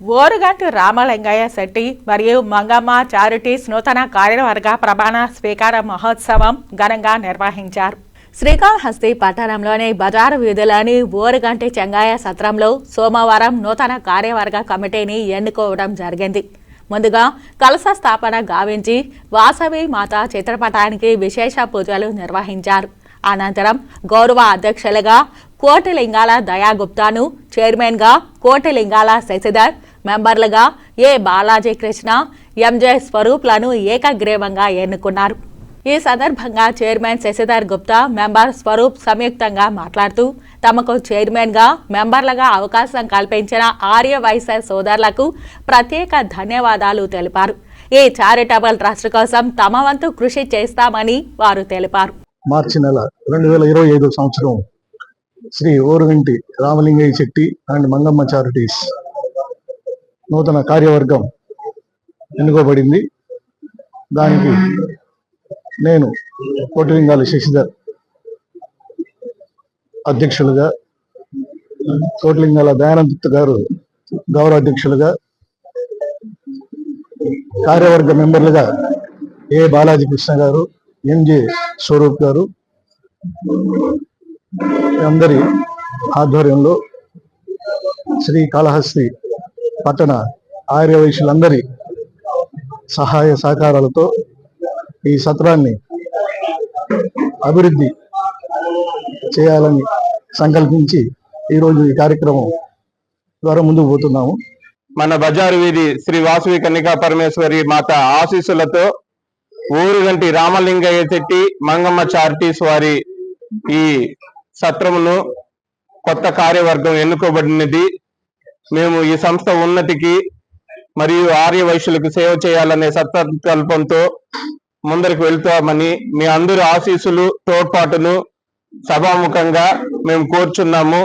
ఓరుగంటి రామలింగయ్య శెట్టి మరియు మంగమ్మ చారిటీస్ నూతన కార్యవర్గ ప్రమాణ స్వీకార మహోత్సవం ఘనంగా నిర్వహించారు. శ్రీకాళహస్తి పట్టణంలోని బజారు వీధులని ఓరుగంటి చెంగాయ సత్రంలో సోమవారం నూతన కార్యవర్గ కమిటీని ఎన్నుకోవడం జరిగింది. ముందుగా కలశ స్థాపన గావించి వాసవి మాత చిత్రపటానికి విశేష పూజలు నిర్వహించారు. అనంతరం గౌరవ అధ్యక్షులుగా కోటిలింగాల దయాగుప్తాను చైర్మన్గా కోటిలింగాల శశిధర్ మెంబర్లుగా ఏ బాలాజీ కృష్ణ ఎంజే స్వరూప్లను ఏకగ్రీవంగా ఎన్నుకున్నారు. ఈ సందర్భంగా చైర్మన్ శశిధర్ గుప్తా మెంబర్ స్వరూప్ సంయుక్తంగా మాట్లాడుతూ తమకు చైర్మన్గా మెంబర్లుగా అవకాశం కల్పించిన ఆర్య వైశ్య సోదరులకు ప్రత్యేక ధన్యవాదాలు తెలిపారు. ఈ చారిటబుల్ ట్రస్ట్ కోసం తమ వంతు కృషి చేస్తామని వారు తెలిపారు. మార్చి నెల రెండు వేల ఇరవై ఐదు సంవత్సరం శ్రీ ఓరుగంటి రామలింగయ్య శెట్టి అండ్ మంగమ్మ చారిటీస్ నూతన కార్యవర్గం ఎన్నుకోబడింది. దానికి నేను కోటిలింగాల శశిధర్ అధ్యక్షులుగా కోటిలింగాల దయానంద్ గారు గౌరవ అధ్యక్షులుగా కార్యవర్గ మెంబర్లుగా ఏ బాలాజీ కృష్ణ గారు ఎంజే స్వరూప్ గారు అందరి ఆధ్వర్యంలో శ్రీ కాళహస్తి పట్టణ ఆర్య వైశ్యులందరి సహాయ సహకారాలతో ఈ సత్రాన్ని అభివృద్ధి చేయాలని సంకల్పించి ఈరోజు ఈ కార్యక్రమం ద్వారా ముందుకు పోతున్నాము. మన బజారు వీధి శ్రీ వాసవి కన్నికా పరమేశ్వరి మాత ఆశీస్సులతో ఊరుగంటి రామలింగయ్య చెట్టి మంగమ్మ చారిటీస్ వారి ఈ సత్రమును కొత్త కార్యవర్గం ఎన్నుకోబడినది. మేము ఈ సంస్థ ఉన్నతికి మరియు ఆర్య వైశ్యులకు సేవ చేయాలనే సత్సంకల్పంతో ముందరికి వెళ్తామని మీ అందరి ఆశీస్సులు తోడ్పాటును సభాముఖంగా మేము కోరుచున్నాము.